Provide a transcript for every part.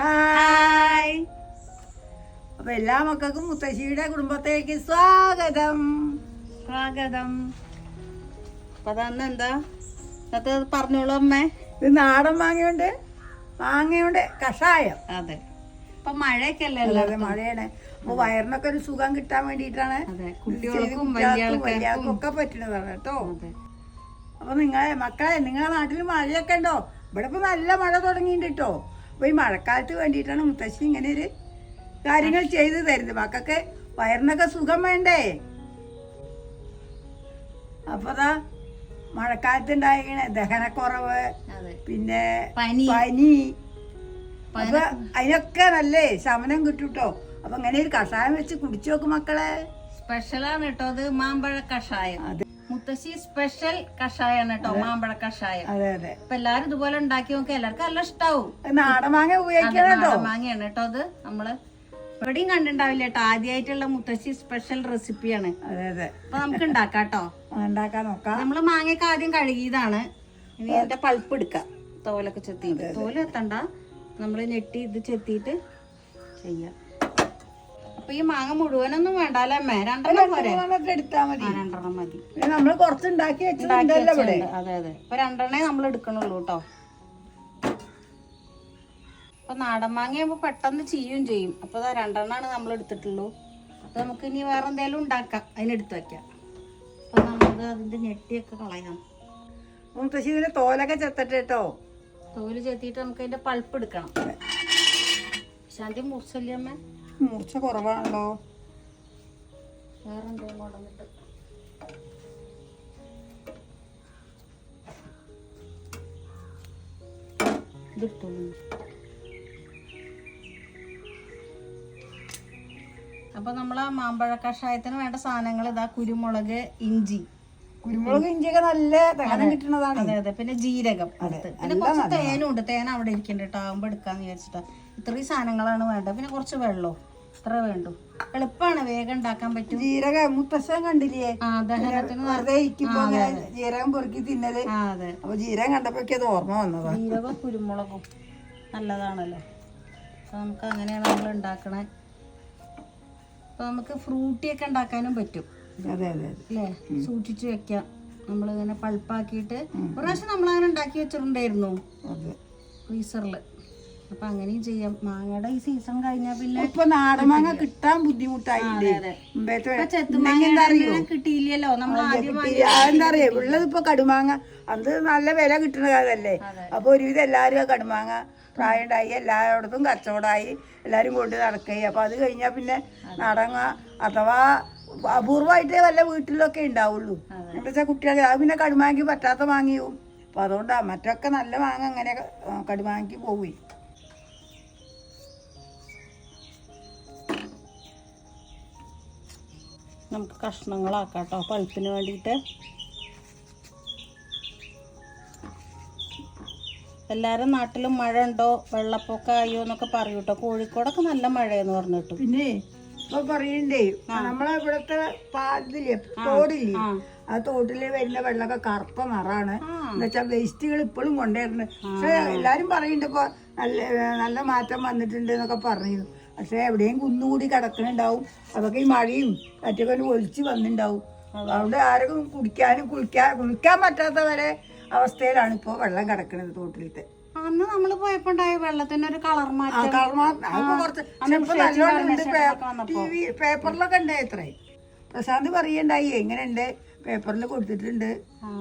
Hi. അപ്പൊ എല്ലാ മക്കൾക്കും മുത്തശ്ശിയുടെ കുടുംബത്തേക്ക് സ്വാഗതം. സ്വാഗതം. അപ്പൊ അതന്ന് എന്താ? ഇന്നത്തെ പറഞ്ഞോളൂ അമ്മേ. ഇത് നാടൻ മാങ്ങയുണ്ട്. മാങ്ങയുണ്ട്. കഷായം. അതെ. ഇപ്പൊ മഴയൊക്കെ അല്ലേ മഴയാണ്. അപ്പൊ വയറിനൊക്കെ ഒരു സുഖം കിട്ടാൻ വേണ്ടിയിട്ടാണ് ഇത് കുട്ടികൾക്കും ഒക്കെ പറ്റുന്നതാണ് കേട്ടോ. അപ്പൊ നിങ്ങളെ മക്കളെ നിങ്ങളെ നാട്ടിൽ മഴയൊക്കെ ഉണ്ടോ? ഇവിടെ ഇപ്പൊ നല്ല മഴ തുടങ്ങിയിട്ടുണ്ട് കേട്ടോ അപ്പൊ ഈ മഴക്കാലത്ത് വേണ്ടിയിട്ടാണ് മുത്തശ്ശി ഇങ്ങനെ ഒരു കാര്യങ്ങൾ ചെയ്തു തരുന്നത്. മക്കൾക്ക് വയറിനൊക്കെ സുഖം വേണ്ടേ? അപ്പൊ അതാ മഴക്കാലത്ത് ഉണ്ടായിരിക്കണ ദഹനക്കുറവ് പിന്നെ പനി. അപ്പൊ അതിനൊക്കെ നല്ലേ ശമനം കിട്ടും കേട്ടോ അപ്പൊ ഇങ്ങനെ ഒരു കഷായം വെച്ച് കുടിച്ചു നോക്കും മക്കളെ. സ്പെഷ്യലാണ് കേട്ടോ അത് മാമ്പഴ കഷായം. മുത്തശ്ശി സ്പെഷ്യൽ കഷായാണ് കേട്ടോ മാമ്പഴ കഷായം. അതെ അതെ. അപ്പൊ എല്ലാരും ഇതുപോലെ ഉണ്ടാക്കി നോക്കി എല്ലാവർക്കും നല്ല ഇഷ്ടാവും. നാടൻ മാങ്ങ ഉപയോഗിക്കണം മാങ്ങയാണ് കേട്ടോ അത്. നമ്മൾ എവിടെയും കണ്ടിണ്ടാവില്ല കേട്ടോ ആദ്യമായിട്ടുള്ള മുത്തശ്ശി സ്പെഷ്യൽ റെസിപ്പിയാണ് അതെ അതെ. അപ്പൊ നമുക്ക് ഉണ്ടാക്കാം കേട്ടോ. ഉണ്ടാക്കാൻ നോക്കാം. നമ്മൾ മാങ്ങയൊക്കെ ആദ്യം കഴുകിയതാണ്. ഇനി അതിന്റെ പൾപ്പ് എടുക്കാം. തോലൊക്കെ ചെത്തിയിട്ട്. തോൽ എത്തണ്ട നമ്മൾ ഞെട്ടി ഇത് ചെത്തിയിട്ട് ചെയ്യാം. അപ്പൊ ഈ മാങ്ങ മുഴുവനൊന്നും വേണ്ട അല്ലേ അമ്മേ? രണ്ടെണ്ണം പോരെ? മതി. ആ രണ്ടെണ്ണം മതി. കുറച്ച് ഉണ്ടാക്കി വെച്ചിട്ടുണ്ടല്ലോ ഇവിടെ. ഉണ്ട്. അതെ അതെ. ഇപ്പൊ രണ്ടെണ്ണേ നമ്മൾ എടുക്കണുള്ളൂ കേട്ടോ. അപ്പൊ നാടൻ മാങ്ങയാകുമ്പോ പെട്ടെന്ന് ചെയ്യും ചെയ്യും. അപ്പൊ ദാ രണ്ടെണ്ണാണ് നമ്മൾ എടുത്തിട്ടുള്ളൂ. അപ്പൊ നമുക്ക് ഇനി വേറെ എന്തെങ്കിലും ഉണ്ടാക്കാം. അതിനെടുത്ത് വെക്കാം. അപ്പൊ നമുക്ക് അതിന്റെ ഞെട്ടിയൊക്കെ കളയാം. മുത്തശ്ശി ഇതിന്റെ തോലൊക്കെ ചെത്തട്ടെ കേട്ടോ. തോൽ ചെത്തിയിട്ട് നമുക്ക് അതിന്റെ പൾപ്പ് എടുക്കണം. ശാന്തി മുറിച്ചല്ലേ അമ്മ? മൂർച്ച കുറവാണല്ലോ. വേറെ എന്തെങ്കിലും കൊണ്ടുവന്നിട്ട്. ഇതിട്ടോളൂ അപ്പൊ നമ്മളെ മാമ്പഴ കഷായത്തിന് വേണ്ട സാധനങ്ങൾ ഇതാ കുരുമുളക് ഇഞ്ചി. കുരുമുളക് ഇഞ്ചിയൊക്കെ നല്ല തേനം കിട്ടുന്നതാണ് അതെ അതെ. പിന്നെ ജീരകം പിന്നെ കുറച്ച് തേനും ഉണ്ട് തേൻ അവിടെ ഇരിക്കണ്ട കേട്ടോ. ആകുമ്പോ എടുക്കാന്ന് വിചാരിച്ചിട്ടാ. ഇത്രയും സാധനങ്ങളാണ് വേണ്ടത്. പിന്നെ കുറച്ച് വെള്ളവും. ഇത്ര വേണ്ടു? എളുപ്പമാണ് വേഗം ഉണ്ടാക്കാൻ പറ്റും. ജീരകം മുത്തശ്ശൻ കണ്ടില്ലേ? ജീരകം പൊറുക്കി തിന്നത്. അപ്പൊ ജീരകം കണ്ടപ്പോഴേക്കും അത് ഓർമ്മ വന്നതാ. ജീരകം കുരുമുളകും നല്ലതാണല്ലോ? അപ്പൊ നമുക്ക് അങ്ങനെയാണ് നമ്മൾ ഉണ്ടാക്കണേ. അപ്പൊ നമുക്ക് ഫ്രൂട്ടിയൊക്കെ ഉണ്ടാക്കാനും പറ്റും. അല്ലേ? സൂക്ഷിച്ചു വെക്കാം. നമ്മളിങ്ങനെ പൾപ്പാക്കിയിട്ട് ഒരു പ്രാവശ്യം നമ്മളങ്ങനെ ഉണ്ടാക്കി വെച്ചിട്ടുണ്ടായിരുന്നു. ഫ്രീസറിൽ അപ്പൊ അങ്ങനെയും ചെയ്യാം. മാങ്ങയുടെ ഈ സീസൺ കഴിഞ്ഞാൽ പിന്നെ ഇപ്പൊ നാടൻ മാങ്ങ കിട്ടാൻ ബുദ്ധിമുട്ടായില്ലേ? കിട്ടിയില്ലല്ലോ. നമ്മൾ ആദ്യം വാങ്ങി എന്താ അറിയാ? ഉള്ളത് ഇപ്പൊ കടുമാങ്ങ. അത് നല്ല വില കിട്ടുന്ന കാലല്ലേ? അപ്പൊ ഒരുവിധം എല്ലാരും കടുമാങ്ങ പ്രായമുണ്ടായി എല്ലായിടത്തും കച്ചവടമായി. എല്ലാരും കൊണ്ട് നടക്കുകയും. അപ്പൊ അത് കഴിഞ്ഞാൽ പിന്നെ നടങ്ങ അഥവാ അപൂർവമായിട്ടേ വല്ല വീട്ടിലൊക്കെ ഉണ്ടാവുള്ളൂ. എന്താ വെച്ചാൽ കുട്ടികളെ അത് പിന്നെ കടുമാങ്ങി പറ്റാത്ത മാങ്ങിയും. അപ്പൊ അതുകൊണ്ടാ മറ്റൊക്കെ നല്ല മാങ്ങ അങ്ങനെ കടുമാങ്ങി പോവുകയും. നമുക്ക് കഷ്ണങ്ങളാക്കാം കേട്ടോ. പഴുപ്പിന് വേണ്ടിയിട്ട്. എല്ലാവരും നാട്ടിലും മഴ ഉണ്ടോ വെള്ളപ്പൊക്കം ആയോ എന്നൊക്കെ പറയൂ കേട്ടോ. കോഴിക്കോടൊക്കെ നല്ല മഴയെന്ന് പറഞ്ഞിട്ട്. പിന്നെ ഇപ്പൊ പറയണ്ടേ നമ്മളെ ഇവിടത്തെ പാതില്ലേ തോടില്ലേ? ആ. തോട്ടിൽ വരുന്ന വെള്ളമൊക്കെ കറുപ്പ നിറാണ് എന്നുവെച്ചാ എന്നുവെച്ചാൽ വേസ്റ്റുകൾ ഇപ്പോഴും കൊണ്ടുവരുന്നത് പക്ഷെ എല്ലാരും പറയുന്നുണ്ട് ഇപ്പൊ നല്ല നല്ല മാറ്റം വന്നിട്ടുണ്ട് എന്നൊക്കെ പറഞ്ഞു പക്ഷെ എവിടെയും കുന്നുകൂടി കിടക്കുന്നുണ്ടാവും അതൊക്കെ ഈ മഴയും കാറ്റൊക്കെ ഒലിച്ചു വന്നിണ്ടാവും. വന്നിട്ടുണ്ടാവും അതുകൊണ്ട് ആരും കുടിക്കാനും കുളിക്കാൻ കുളിക്കാൻ പറ്റാത്ത വരെ അവസ്ഥയിലാണ് ഇപ്പോൾ വെള്ളം കിടക്കുന്നത് തോട്ടിലത്തെ അന്ന് നമ്മൾ പോയപ്പോ ഉണ്ടായ വെള്ളത്തിന് ഒരു കളർ മാറ്റം. കളർ ഇപ്പൊ പേപ്പറിലൊക്കെ ഉണ്ടായി പ്രശാന്ത് പറയണ്ടായി എങ്ങനെയുണ്ട്? പേപ്പറിൽ കൊടുത്തിട്ടുണ്ട്.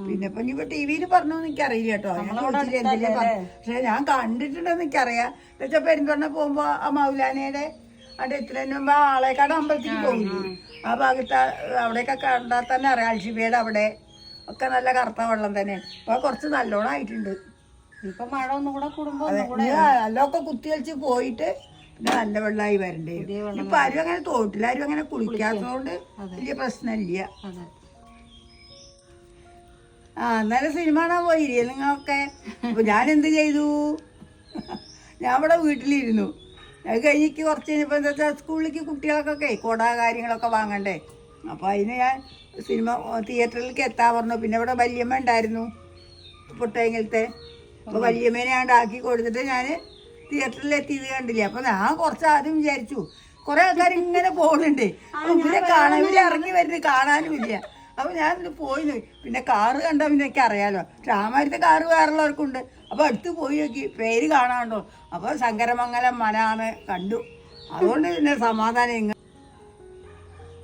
പിന്നെ ഇപ്പൊ ഇനിയിപ്പോ ടി വിയിൽ പറഞ്ഞു എനിക്കറിയില്ല കേട്ടോ. പറഞ്ഞത്. പക്ഷെ ഞാൻ കണ്ടിട്ടുണ്ടെന്ന് എനിക്കറിയാം. പക്ഷെ പെരുന്തണ്ണ പോകുമ്പോ ആ മൗലാനയുടെ അവിടെ എത്തുന്നതിന് മുമ്പ് ആ ആളേക്കാട് അമ്പലത്തിൽ പോകില്ലേ ആ ഭാഗത്ത് അവിടെയൊക്കെ കണ്ടാൽ തന്നെ അറിയാം. അൽഷിബിയുടെ അവിടെ ഒക്കെ നല്ല കറുത്ത വെള്ളം തന്നെ അപ്പൊ കുറച്ച് നല്ലോണം ആയിട്ടുണ്ട്. ഇപ്പൊ മഴ ഒന്നും കൂടെ കൂടുമ്പോ നല്ലൊക്കെ കുത്തി കളിച്ച് പോയിട്ട് പിന്നെ നല്ല വെള്ളമായി വരണ്ടേ ഇപ്പൊ ആരും അങ്ങനെ തോട്ടിലാരും അങ്ങനെ കുളിക്കാത്തതുകൊണ്ട് വലിയ പ്രശ്നമില്ല. ആ നല്ല സിനിമ കാണാൻ പോയില്ലേ നിങ്ങളൊക്കെ അപ്പൊ ഞാൻ എന്ത് ചെയ്തു? ഞാൻ ഇവിടെ വീട്ടിലിരുന്നു. അത് കഴിഞ്ഞിട്ട് കുറച്ച് കഴിഞ്ഞപ്പോ എന്താ വെച്ചാൽ സ്കൂളിലേക്ക് കുട്ടികൾക്കൊക്കെ കൊട കാര്യങ്ങളൊക്കെ വാങ്ങണ്ടേ? അപ്പോൾ അതിന് ഞാൻ സിനിമ തിയേറ്ററിലേക്ക് എത്താൻ പറഞ്ഞു. പിന്നെ ഇവിടെ വല്യമ്മ ഉണ്ടായിരുന്നു പുട്ടയങ്ങലത്തെ. അപ്പൊ വല്യമ്മേനെ ആണ്ടാക്കി ആക്കി കൊടുത്തിട്ട് ഞാൻ തിയേറ്ററിൽ എത്തിയത് കണ്ടില്ല? അപ്പോൾ ഞാൻ കുറച്ച് ആദ്യം വിചാരിച്ചു. കുറേ ആൾക്കാർ ഇങ്ങനെ പോകുന്നുണ്ട് ഇവരെ കാണാൻ ഇവരെ ഇറങ്ങി വരുന്നത് കാണാനും ഇല്ല. അപ്പൊ ഞാൻ പോയി നോക്കി. പിന്നെ കാറ് കണ്ടാ പിന്നെ എനിക്ക് അറിയാലോ രാമാരത്തെ കാറ് വേറുള്ളവർക്കുണ്ട് അപ്പൊ അടുത്ത് പോയി നോക്കി. പേര് കാണാണ്ടോ അപ്പൊ ശങ്കരമംഗലം മനാന്ന് കണ്ടു. അതുകൊണ്ട് പിന്നെ സമാധാനം ഇങ്ങ.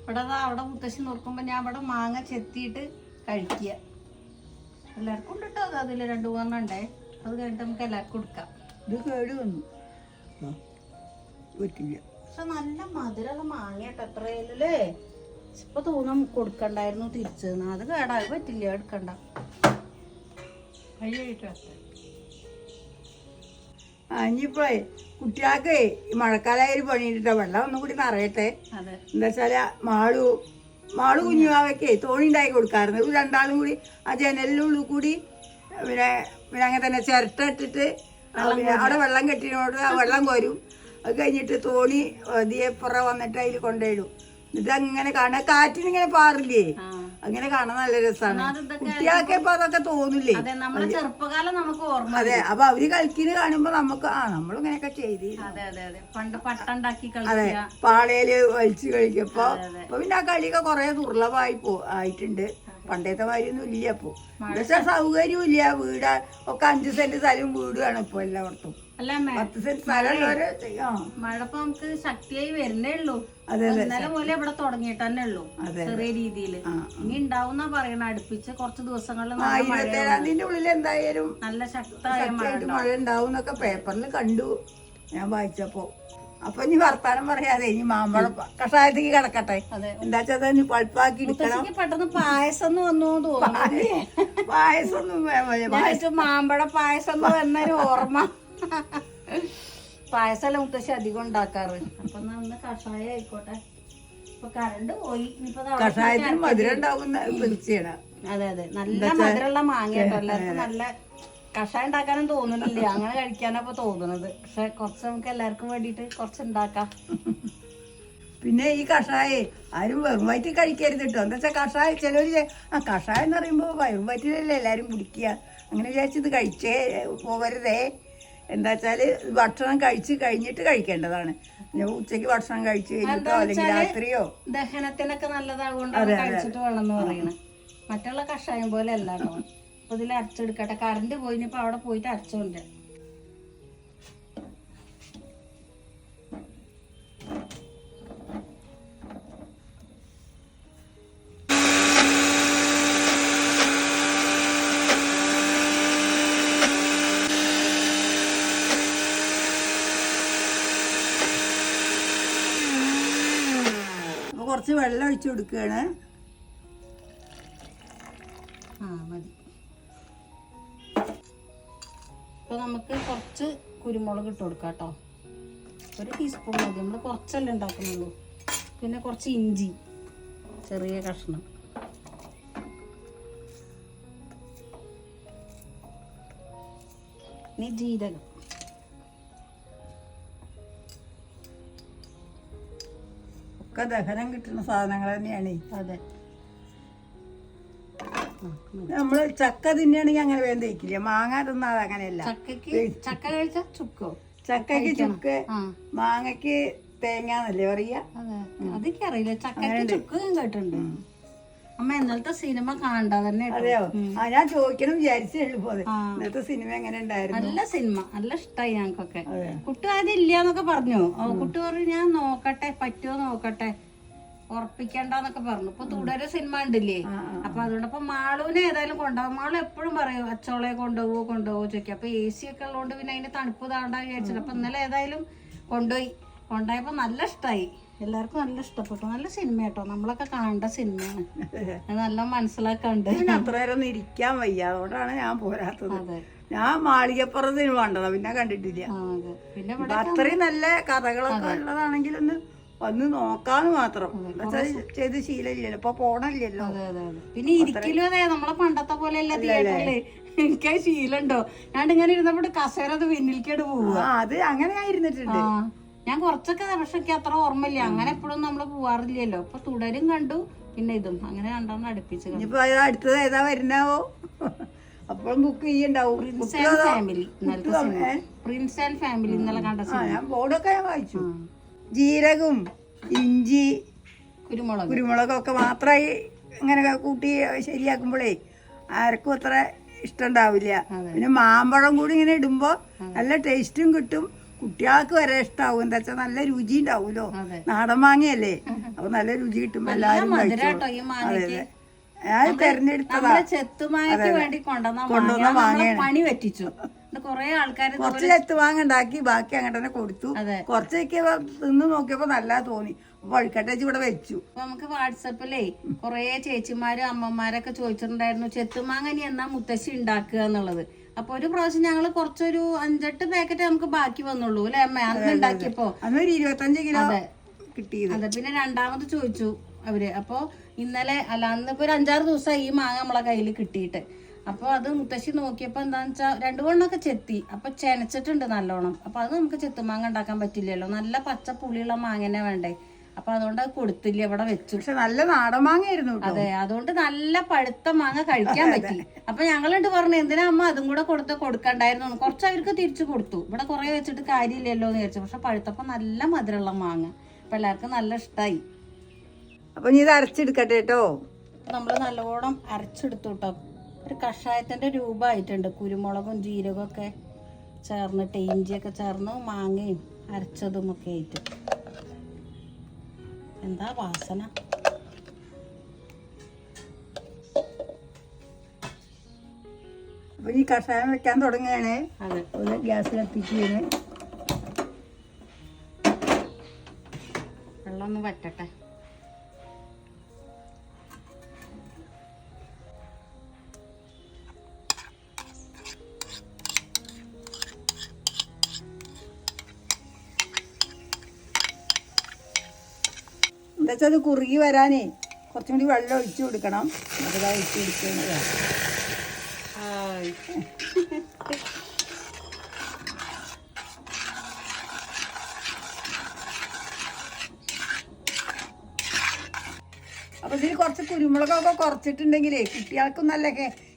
ഇവിടെ അവിടെ മുത്തശ്ശി നോക്കുമ്പോ ഞാൻ അവിടെ മാങ്ങ ചെത്തിയിട്ട് കഴിക്കുക എല്ലാവർക്കും ഉണ്ട് കേട്ടോ അത് അതിൽ രണ്ടു മൂന്നെണ്ണം ഉണ്ടേ. അത് കഴിഞ്ഞിട്ട് നമുക്ക് എല്ലാവർക്കും കൊടുക്കാം. ഇത് കേട് വന്നു. പറ്റില്ല. പക്ഷെ നല്ല മധുരമുള്ള മാങ്ങ കേട്ടോ എത്രയല്ലേ ഇപ്പൊ തോന്നും കൊടുക്കണ്ടായിരുന്നു തിരിച്ചു അത് കേടാ പറ്റില്ല എടുക്കണ്ട. ഇനിയിപ്പോ കുട്ടികൾക്ക് മഴക്കാലായ മഴക്കാലമായ ഒരു പണിയിട്ടോ വെള്ളം ഒന്നും കൂടി നിറയട്ടെ. എന്താ വെച്ചാൽ മാളു മാളു കുഞ്ഞുമാവയ്ക്ക് തോണി ഉണ്ടാക്കി കൊടുക്കാറുണ്ട്. ഒരു രണ്ടാളും കൂടി ആ ജനലിനുള്ളിൽ കൂടി പിന്നെ പിന്നെ അങ്ങനെ തന്നെ ചിരട്ട ഇട്ടിട്ട് അവിടെ വെള്ളം കെട്ടിനോട് ആ വെള്ളം കോരും. അത് കഴിഞ്ഞിട്ട് തോണി ദിയപ്പുറ വന്നിട്ട് അതിൽ കൊണ്ടുപോയിടും എന്നിട്ട് കാണാ. കാറ്റിനിങ്ങനെ പാറില്ലേ? അങ്ങനെ കാണാൻ നല്ല രസമാണ് കുട്ടികൾക്ക് ഇപ്പൊ അതൊക്കെ തോന്നില്ലേ? ചെറുപ്പകാലം നമുക്ക് ഓർമ്മ അതെ അപ്പൊ അവർ കളിക്കുന്ന കാണുമ്പോ നമുക്ക് ആ നമ്മൾ ഇങ്ങനെയൊക്കെ ചെയ്തിരുന്നു അതെ അതെ അതെ. പണ്ട് പട്ടുണ്ടാക്കി അതെ പാളയിൽ വലിച്ചു കളിക്കപ്പോ അപ്പൊ പിന്നെ ആ കളിയൊക്കെ കൊറേ ദുർലഭമായി പോ ആയിട്ടുണ്ട്. പണ്ടത്തെ മാതിരിയൊന്നും ഇല്ല അപ്പൊ പക്ഷെ സൗകര്യവും ഇല്ല. വീട് ഒക്കെ അഞ്ചു സെന്റ് സ്ഥലവും വീടുമാണ് ഇപ്പൊ എല്ലായിടത്തും. പത്ത് സെന്റ് സ്ഥലം മഴ ഇപ്പൊ നമുക്ക് ശക്തിയായി വരുന്നേ ഉള്ളൂ. അതെ അതെ. ഇന്നലെ പോലെ ഇവിടെ തുടങ്ങിയിട്ട് തന്നെ ഉള്ളൂ അതെ. ചെറിയ രീതിയിൽ ഇനി ഉണ്ടാവുന്ന പറയണ അടുപ്പിച്ച് കുറച്ച് ദിവസങ്ങളിൽ ആ നല്ല മഴ ഇരുപത്തേഴാം തീയതി ഉള്ളിൽ എന്തായാലും നല്ല ശക്തമായ മഴ ശക്തിയായിട്ട് മഴ ഉണ്ടാവും എന്നൊക്കെ പേപ്പറിൽ കണ്ടു. ഞാൻ വായിച്ചപ്പോ. അപ്പൊ ഇനി വർത്താനം പറയാതെ ഇനി മാമ്പഴ കഷായത്തേക്ക് കിടക്കട്ടെ. അതെ. എന്താ വെച്ചാൽ ഇനി എടുക്കണം. മുത്തശ്ശിക്ക് പെട്ടെന്ന് പായസം എന്ന് വന്നു എന്ന് തോന്നുന്നു. പായസം ഒന്നും ഞാൻ വിചാരിച്ചു മാമ്പഴ പായസം എന്ന് വന്നൊരു ഓർമ്മ. പായസമല്ല മുത്തശ്ശി അധികം ഉണ്ടാക്കാറ്. അപ്പൊ ഒന്ന് കഷായം ആയിക്കോട്ടെ. ഇപ്പൊ കറണ്ട് പോയി. കഷായത്തിന് മധുരം ഉണ്ടാകുന്ന വിളിച്ചാണ് അതെ അതെ. നല്ല മധുരമുള്ള മാങ്ങ കേട്ടോ എല്ലാവർക്കും നല്ല കഷായം ഉണ്ടാക്കാനും തോന്നുന്നില്ല. അങ്ങനെ കഴിക്കാനപ്പൊ തോന്നുന്നത് പക്ഷെ കുറച്ച് നമുക്ക് എല്ലാവർക്കും വേണ്ടിട്ട് കുറച്ച് ഉണ്ടാക്കാം. പിന്നെ ഈ കഷായേ ആരും വെറും വയറ്റി കഴിക്കരുത് കേട്ടോ എന്താ വെച്ചാൽ കഷായം ചിലവർ ആ കഷായം എന്ന് പറയുമ്പോൾ വെറും വയറ്റിലല്ലേ എല്ലാവരും കുടിക്കുക? അങ്ങനെ വിചാരിച്ചത് കഴിച്ചേ പോകരുതേ എന്താ വെച്ചാൽ ഭക്ഷണം കഴിച്ച് കഴിഞ്ഞിട്ട് കഴിക്കേണ്ടതാണ്. ഉച്ചയ്ക്ക് ഭക്ഷണം കഴിച്ച് കഴിഞ്ഞിട്ടോ അല്ലെങ്കിൽ രാത്രിയോ? ദഹനത്തിനൊക്കെ നല്ലതാകൊണ്ട് കഴിച്ചിട്ട് മറ്റുള്ള കഷായം പോലെ അല്ല കേട്ടോ. അപ്പൊ ഇതിൽ അരച്ചെടുക്കട്ടെ. കറണ്ട് പോയി ഇനിയിപ്പോ അവിടെ പോയിട്ട് അരച്ചോണ്ട് കുറച്ച് വെള്ളം ഒഴിച്ചു കൊടുക്കുകയാണ്. ആ മതി. ഇപ്പൊ നമുക്ക് കുറച്ച് കുരുമുളക് ഇട്ട് കൊടുക്കാം കേട്ടോ. ഒരു ടീസ്പൂൺ മതി. നമ്മൾ കുറച്ചല്ലേ ഉണ്ടാക്കുന്നുള്ളൂ. പിന്നെ കുറച്ച് ഇഞ്ചി. ചെറിയ കഷ്ണം. ഇനി ജീരകം. ഒക്കെ ദഹനം കിട്ടുന്ന സാധനങ്ങൾ തന്നെയാണ്. അതെ. നമ്മൾ ചക്ക തിന്നെയാണെങ്കിൽ അങ്ങനെ വേഗം തേക്കില്ല മാങ്ങ തിന്നാൽ അങ്ങനെയല്ല. ചക്കക്ക് ചക്ക കഴിച്ച ചുക്കോ? ചക്കയ്ക്ക് ചുക്ക്. മാങ്ങക്ക് മാങ്ങയ്ക്ക് തേങ്ങ എന്നല്ലേ പറയാ? അതെ. അതൊക്കെ അറിയില്ല. ചക്കയ്ക്ക് ചുക്ക് ഞാൻ കേട്ടിട്ടുണ്ട്. അമ്മ ഇന്നലത്തെ സിനിമ കാണണ്ട തന്നെ. അതെയോ? ആ ഞാൻ ചോദിക്കണം വിചാരിച്ചേ പോലെ ഇന്നത്തെ സിനിമ എങ്ങനെ ഉണ്ടായിരുന്നു നല്ല സിനിമ നല്ല ഇഷ്ടമായി ഞങ്ങൾക്കൊക്കെ. അതെ കുട്ടി ആദ്യം ഇല്ലാന്നൊക്കെ പറഞ്ഞു. കുട്ടി പറഞ്ഞു ഞാൻ നോക്കട്ടെ പറ്റുമോ നോക്കട്ടെ? ഉറപ്പിക്കണ്ടെന്നൊക്കെ പറഞ്ഞു. ഇപ്പൊ തുടരെ സിനിമ ഉണ്ടില്ലേ. അപ്പൊ അതുകൊണ്ട് അപ്പൊ മാളുവിനെ ഏതായാലും കൊണ്ടുപോകും. മാളു എപ്പോഴും പറയും അച്ചോളെ കൊണ്ടുപോകോ കൊണ്ടുപോകോ ചോദിക്കും. അപ്പൊ എ സി ഒക്കെ ഉള്ളതുകൊണ്ട് പിന്നെ അതിന് തണുപ്പ് താണ്ടാ വിചാരിച്ചിട്ട്. അപ്പൊ ഇന്നലെ ഏതായാലും കൊണ്ടുപോയി. കൊണ്ടുപോയപ്പോ നല്ല ഇഷ്ടായി. എല്ലാവർക്കും നല്ല ഇഷ്ടപ്പെട്ടു. നല്ല സിനിമ കേട്ടോ നമ്മളൊക്കെ കാണേണ്ട സിനിമയാണ് നല്ല മനസ്സിലാക്കണ്ട്. അത്ര നേരം ഇരിക്കാൻ വയ്യ. അതുകൊണ്ടാണ് ഞാൻ പോരാത്തത്. ഞാൻ മാളികപ്പുറം സിനിമ കണ്ടതാ. പിന്നെ കണ്ടിട്ടില്ല. പിന്നെ അത്രയും നല്ല കഥകളൊക്കെ ഉള്ളതാണെങ്കിൽ ഒന്ന് വന്ന് നോക്കാന്ന് മാത്രം. ചെയ്ത് ശീലമില്ലല്ലോ. ഇപ്പൊ പോണല്ലോ പിന്നെ ഇരിക്കലും അതെ. നമ്മളെ പണ്ടത്തെ പോലെ അല്ല തിയേറ്ററിൽ. എനിക്ക് ശീലുണ്ടോ ശീലമുണ്ടോ ഞാൻ ഇങ്ങനെ ഇരുന്നപ്പോ കസേര അത് പിന്നിലേക്കോട് പോവുക അത് അങ്ങനെ ഞാൻ ഇരുന്നിട്ടുണ്ട്. ഞാൻ കുറച്ചൊക്കെ പക്ഷെ എനിക്ക് അത്ര ഓർമ്മയില്ല. അങ്ങനെ എപ്പോഴും നമ്മൾ പോവാറില്ലല്ലോ. അപ്പൊ തുടരും കണ്ടു പിന്നെ ഇതും. അങ്ങനെ രണ്ടെണ്ണം അടുപ്പിച്ച് കണ്ടു. ഇനിയിപ്പോ അത് അടുത്തത് ഏതാ വരുന്നാവോ അപ്പോഴും book ചെയ്യണ്ടാവും prince and family prince and family ഇന്നലെ കണ്ട ഞാൻ ബോർഡൊക്കെ ഞാൻ വായിച്ചു. ജീരകും ഇഞ്ചി കുരുമുളക്. കുരുമുളകൊക്കെ മാത്രമായി ഇങ്ങനെ കൂട്ടി ശരിയാക്കുമ്പോഴേ ആർക്കും അത്ര ഇഷ്ടമുണ്ടാവില്ല പിന്നെ മാമ്പഴം കൂടി ഇങ്ങനെ ഇടുമ്പോ നല്ല ടേസ്റ്റും കിട്ടും. കുട്ടികൾക്ക് വരെ ഇഷ്ടാവും. എന്താ വെച്ചാൽ നല്ല രുചി ഉണ്ടാവുമല്ലോ നാടൻ മാങ്ങയല്ലേ? അപ്പൊ നല്ല രുചി കിട്ടും എല്ലാരും അതെ ഞാൻ തെരഞ്ഞെടുത്തതാ. കൊണ്ടുവന്ന മാങ്ങ. നമ്മൾ പണി പറ്റിച്ചു. കുറച്ച് മാങ്ങ ഉണ്ടാക്കി ബാക്കി അങ്ങോട്ട് തന്നെ കൊടുത്തു. കുറച്ചൊക്കെ തിന്ന് നോക്കിയപ്പോ നല്ല തോന്നി. അപ്പൊ ഒഴിക്കട്ടെ ഇവിടെ വെച്ചു. നമുക്ക് വാട്സപ്പിലേ കൊറേ ചേച്ചിമാരും അമ്മമാരൊക്കെ ചോദിച്ചിട്ടുണ്ടായിരുന്നു ചെത്തുമാങ്ങനി എന്നാ മുത്തശ്ശി ഉണ്ടാക്കുക എന്നുള്ളത്? അപ്പൊ ഒരു പ്രാവശ്യം ഞങ്ങൾ കുറച്ചൊരു അഞ്ചെട്ട് പാക്കറ്റ് നമുക്ക് ബാക്കി വന്നുള്ളൂ അല്ലെ അമ്മ? അന്ന് ഉണ്ടാക്കിയപ്പോ. ഇരുപത്തഞ്ച് കിലോ കിട്ടിയത്. അതെ പിന്നെ രണ്ടാമത് ചോദിച്ചു അവർ. അപ്പൊ ഇന്നലെ അല്ല അന്നിപ്പോ ഒരു അഞ്ചാറ് ദിവസമായി ഈ മാങ്ങ നമ്മളെ കയ്യിൽ കിട്ടിയിട്ട്. അപ്പൊ അത് മുത്തശ്ശി നോക്കിയപ്പോ എന്താന്ന് വെച്ചാൽ രണ്ടു കൊണ്ടൊക്കെ ചെത്തി. അപ്പൊ ചെനച്ചിട്ടുണ്ട് നല്ലോണം. അപ്പൊ അത് നമുക്ക് ചെത്തുമാങ്ങ ഉണ്ടാക്കാൻ പറ്റില്ലല്ലോ. നല്ല പച്ച പുളിയുള്ള മാങ്ങനെ വേണ്ടേ? അപ്പൊ അതുകൊണ്ട് അത് കൊടുത്തില്ല ഇവിടെ വെച്ചു. പക്ഷെ നല്ല നാടൻ മാങ്ങയായിരുന്നു ആയിരുന്നു അതെ അതുകൊണ്ട് നല്ല പഴുത്ത മാങ്ങ കഴിക്കാൻ പറ്റി. അപ്പൊ ഞങ്ങളുണ്ട് പറഞ്ഞു എന്തിനാ അമ്മ അതും കൂടെ കൊടുത്ത് കൊടുക്കണ്ടായിരുന്നു. കുറച്ച് അവർക്ക് തിരിച്ചു കൊടുത്തു. ഇവിടെ കുറെ വെച്ചിട്ട് കാര്യമില്ലല്ലോ എന്ന് വിചാരിച്ചു. പക്ഷെ പഴുത്തപ്പോ നല്ല മധുരമുള്ള മാങ്ങ. അപ്പൊ എല്ലാവർക്കും നല്ല ഇഷ്ടായി. അപ്പൊ നീ ഇത് അരച്ചെടുക്കട്ടെ കേട്ടോ. നമ്മൾ നല്ലോണം അരച്ചെടുത്തു കേട്ടോ. ഒരു കഷായത്തിന്റെ രൂപമായിട്ടുണ്ട്. കുരുമുളകും ജീരകമൊക്കെ ചേർന്നിട്ട് ഇഞ്ചിയൊക്കെ ചേർന്ന് മാങ്ങയും അരച്ചതും ഒക്കെ ആയിട്ട്. എന്താ വാസന? അപ്പൊ ഈ കഷായം വെക്കാൻ തുടങ്ങുകയാണ്. അതെ. ഗ്യാസിലെത്തിക്കുകയാണ് ഗ്യാസിൽ എത്തിക്കുകയാണ്. വെള്ളം ഒന്ന് വറ്റട്ടെ. അത് കുറുകി വരാനേ കുറച്ചും കൂടി വെള്ളം ഒഴിച്ചു കൊടുക്കണം. അതാ ഒഴിച്ചു കൊടുക്കുന്നത്. അപ്പൊ ഇതിൽ കുറച്ച് കുരുമുളകൊക്കെ കുറച്ചിട്ടുണ്ടെങ്കിലേ കുട്ടികൾക്കും നല്ല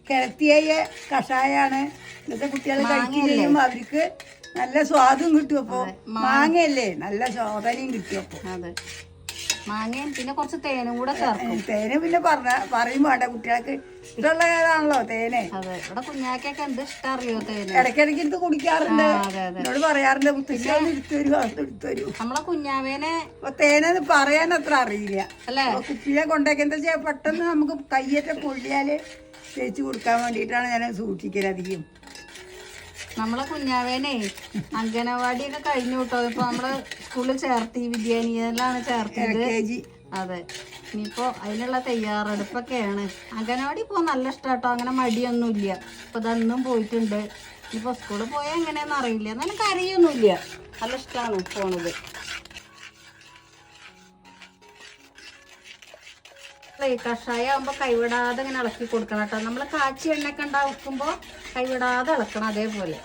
കിഴത്തിയായ കഷായാണ്. ഇന്നത്തെ കുട്ടികൾ കഴിക്കുകയും അവർക്ക് നല്ല സ്വാദും കിട്ടും അപ്പോൾ മാങ്ങയല്ലേ? നല്ല ശോധനയും കിട്ടും അതെ. മാങ്ങയും പിന്നെ കുറച്ച് തേനും കൂടെ ചേർക്കും. തേന് പിന്നെ പറഞ്ഞ പറയും വേണ്ട കുട്ടികൾക്ക് ഇഷ്ടമുള്ള ഏതാണല്ലോ തേന്. അതെ ഇവിടെ കുഞ്ഞാക്കൊക്കെ എന്ത് ഇഷ്ടം അറിയോ തേന്? ഇടയ്ക്കിടയ്ക്ക് എടുത്ത് കുടിക്കാറുണ്ട്. എന്നോട് പറയാറുണ്ട് മുത്തശ്ശി ഒന്ന് എടുത്തു തരൂ അത് എടുത്തു തരൂ. നമ്മളെ കുഞ്ഞാവേനെ തേനെന്ന് പറയാൻ അത്ര അറിയില്ല. അല്ലേ? കുട്ടിയെ കൊണ്ടേക്കെന്താ കൊണ്ടേക്ക് എന്താ ചെയ്യാ? പെട്ടെന്ന് നമുക്ക് കയ്യേറ്റ പൊള്ളിയാൽ തേച്ച് കൊടുക്കാൻ വേണ്ടിയിട്ടാണ് ഞാൻ സൂക്ഷിക്കൽ അധികം. നമ്മളെ കുഞ്ഞാവേനെ അംഗനവാടിയൊക്കെ കഴിഞ്ഞു കേട്ടോ. ഇപ്പൊ നമ്മൾ സ്കൂളിൽ ചേർത്തി വിദ്യാനിയനിലാണ് ചേർത്തത് അതെ. ഇനിയിപ്പോ അതിനുള്ള തയ്യാറെടുപ്പൊക്കെയാണ്. അംഗനവാടി പോ നല്ല ഇഷ്ടാട്ടോ. അങ്ങനെ മടിയൊന്നുമില്ല. ഇപ്പൊ ഇതൊന്നും പോയിട്ടുണ്ട്. ഇനിയിപ്പോ സ്കൂളിൽ പോയാൽ എങ്ങനെയാന്ന് അറിയില്ല. എന്നാലും കരയൊന്നുമില്ല. നല്ല ഇഷ്ടമാണ് പോണത്. കഷായം ആകുമ്പോൾ കൈവിടാതെ ഇങ്ങനെ ഇളക്കി കൊടുക്കണം കേട്ടോ. നമ്മൾ കാച്ചി എണ്ണയൊക്കെ ഉണ്ടാക്കുമ്പോൾ കൈവിടാതെ ഇളക്കണം അതേപോലെ.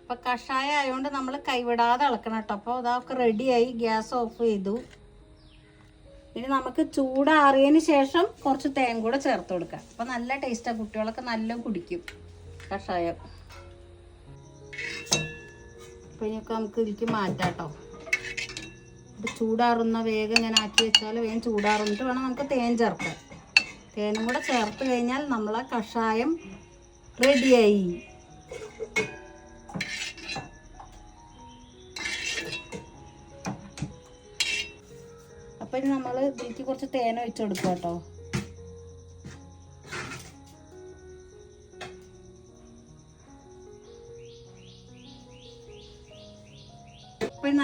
അപ്പം കഷായം ആയതുകൊണ്ട് നമ്മൾ കൈവിടാതെ ഇളക്കണം കേട്ടോ. അപ്പോൾ അതൊക്കെ റെഡിയായി ഗ്യാസ് ഓഫ് ചെയ്തു. ഇനി നമുക്ക് ചൂടാറിയതിന് ശേഷം കുറച്ച് തേൻ കൂടെ ചേർത്ത് കൊടുക്കാം. അപ്പം നല്ല ടേസ്റ്റാണ് കുട്ടികളൊക്കെ നല്ല കുടിക്കും കഷായം. അപ്പൊ ഇനിയൊക്കെ നമുക്ക് ഇതിലേക്ക് മാറ്റാം കേട്ടോ ഇത് ചൂടാറുന്ന വേഗം ഇങ്ങനെ ആക്കി വെച്ചാൽ വേഗം ചൂടാറുന്നിട്ട് വേണം നമുക്ക് തേൻ ചേർക്കാൻ. തേനും കൂടെ ചേർത്ത് കഴിഞ്ഞാൽ നമ്മളെ കഷായം റെഡിയായി. അപ്പൊ നമ്മൾ ഇതിലേക്ക് കുറച്ച് തേൻ ഒഴിച്ചു കൊടുക്കുക കേട്ടോ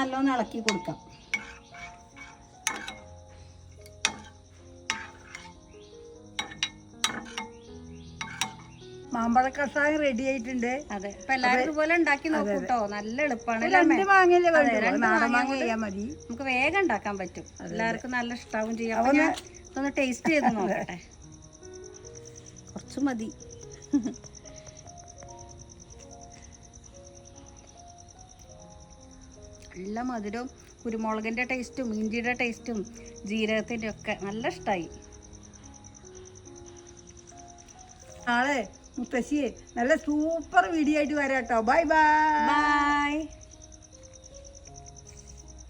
നല്ലോണം ഇളക്കി കൊടുക്കാം. മാമ്പഴ കഷായം റെഡി ആയിട്ടുണ്ട്. അതെ. അപ്പൊ എല്ലാവരും ഇതുപോലെ ഉണ്ടാക്കി നോക്കൂ കേട്ടോ നല്ല എളുപ്പമാണ് രണ്ട് നാടൻ മാങ്ങ മാങ്ങ ചെയ്യാൻ മതി. നമുക്ക് വേഗം ഉണ്ടാക്കാൻ പറ്റും. എല്ലാവർക്കും നല്ല ഇഷ്ടാവും ചെയ്യാം അപ്പൊ ഞാൻ ഒന്ന് ടേസ്റ്റ് ചെയ്ത് നോക്കട്ടെ. കുറച്ച് മതി. നല്ല മധുരവും കുരുമുളകിന്റെ ടേസ്റ്റും ഇഞ്ചിയുടെ ടേസ്റ്റും ജീരകത്തിന്റെ ഒക്കെ നല്ല ഇഷ്ടമായി നാളെ മുത്തശ്ശിയെ നല്ല സൂപ്പർ വീഡിയോ ആയിട്ട് വരാം കേട്ടോ ബൈ ബൈ ബൈ